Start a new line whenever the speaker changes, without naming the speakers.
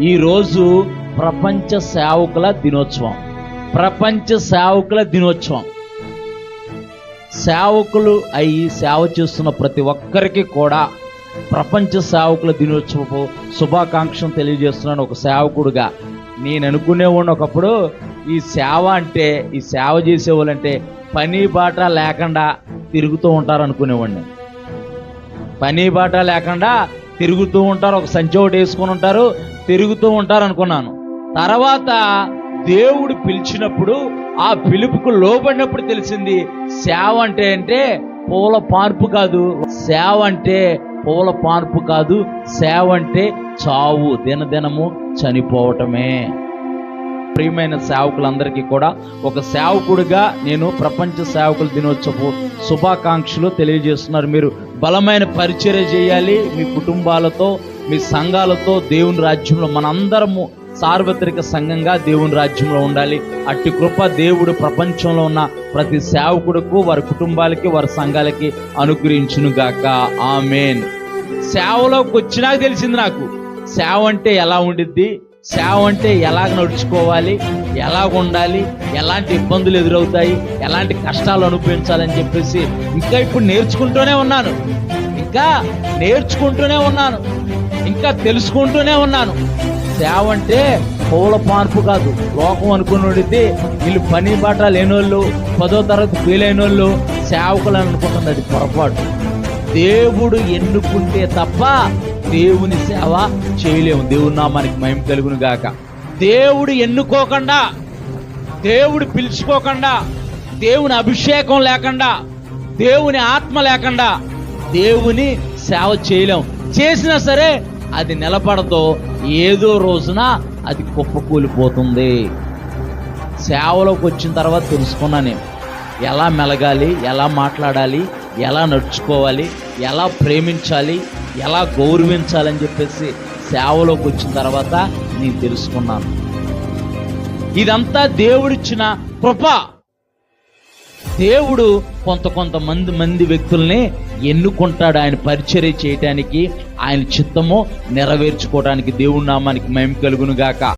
ఈరోజు ప్రపంచ సేవకుల దినోత్సవం. ప్రపంచ సేవకుల దినోత్సవం. సేవకులు అయి సేవ చేస్తున్న ప్రతి ఒక్కరికి కూడా ప్రపంచ సేవకుల దినోత్సవపు శుభాకాంక్షలు తెలియజేస్తున్నాను ఒక సేవకుడుగా. నేను అనుకునేవాడిని ఒకప్పుడు ఈ సేవ అంటే ఈ సేవ చేసేవాళ్ళంటే పని బాట లేకుండా తిరుగుతూ ఉంటారు అనుకునేవాడిని పని బాట లేకుండా తిరుగుతూ ఉంటారు ఒక సంచి ఒకటి వేసుకొని ఉంటారు తిరుగుతూ ఉంటారు అనుకున్నాను. తర్వాత దేవుడు పిలిచినప్పుడు ఆ పిలుపుకు లోబడినప్పుడు తెలిసింది సేవ అంటే అంటే పూల పార్పు కాదు. సేవ అంటే పూల పార్పు కాదు సేవ అంటే చావు దినదినము చనిపోవటమే. ప్రియమైన సేవకులందరికీ కూడా ఒక సేవకుడిగా నేను ప్రపంచ సేవకుల దినోత్సవ శుభాకాంక్షలు తెలియజేస్తున్నారు. మీరు బలమైన పరిచర్య చేయాలి. మీ కుటుంబాలతో మీ సంఘాలతో దేవుని రాజ్యంలో మనందరము సార్వత్రిక సంఘంగా దేవుని రాజ్యంలో ఉండాలి. అట్టి కృప దేవుడు ప్రపంచంలో ఉన్న ప్రతి సేవకుడుకు వారి కుటుంబాలకి వారి సంఘాలకి అనుగ్రహించునుగాక. ఆమెన్. సేవలోకి వచ్చినాక తెలిసింది నాకు. సేవ అంటే ఎలా ఉండిద్ది? సేవ అంటే ఎలాగ నడుచుకోవాలి ఎలాగ ఉండాలి ఎలాంటి ఇబ్బందులు ఎదురవుతాయి ఎలాంటి కష్టాలు అనుభవించాలని చెప్పేసి ఇంకా ఇప్పుడు నేర్చుకుంటూనే ఉన్నాను. ఇంకా నేర్చుకుంటూనే ఉన్నాను. ఇంకా తెలుసుకుంటూనే ఉన్నాను. సేవ అంటే పూల మార్పు కాదు. లోకం అనుకున్నది వీళ్ళు పని బాట లేనోళ్ళు పదో తరగతి ఫెయిల్ అయిన వాళ్ళు సేవకులు అనుకుంటుంది అది పొరపాటు. దేవుడు ఎన్నుకుంటే తప్ప దేవుని సేవ చేయలేము. దేవుని నామానికి మహిమ కలుగును గాక. దేవుడు ఎన్నుకోకుండా దేవుడు పిలుచుకోకుండా దేవుని అభిషేకం లేకుండా దేవుని ఆత్మ లేకుండా దేవుని సేవ చేయలేం చేసినా సరే అది నిలబడతో ఏదో రోజున అది కుప్పకూలిపోతుంది. సేవలోకి వచ్చిన తర్వాత తెలుసుకున్నా నేను. ఎలా మెలగాలి ఎలా మాట్లాడాలి ఎలా నడుచుకోవాలి ఎలా ప్రేమించాలి ఎలా గౌరవించాలని చెప్పేసి సేవలోకి వచ్చిన తర్వాత నేను తెలుసుకున్నాను. ఇదంతా దేవుడిచ్చిన కృప. దేవుడు కొంత కొంతమంది మంది వ్యక్తుల్ని ఎన్నుకుంటాడు ఆయన పరిచర్య చేయటానికి ఆయన చిత్తము నెరవేర్చుకోవడానికి దేవుడి నామానికి మేము కలుగును గాక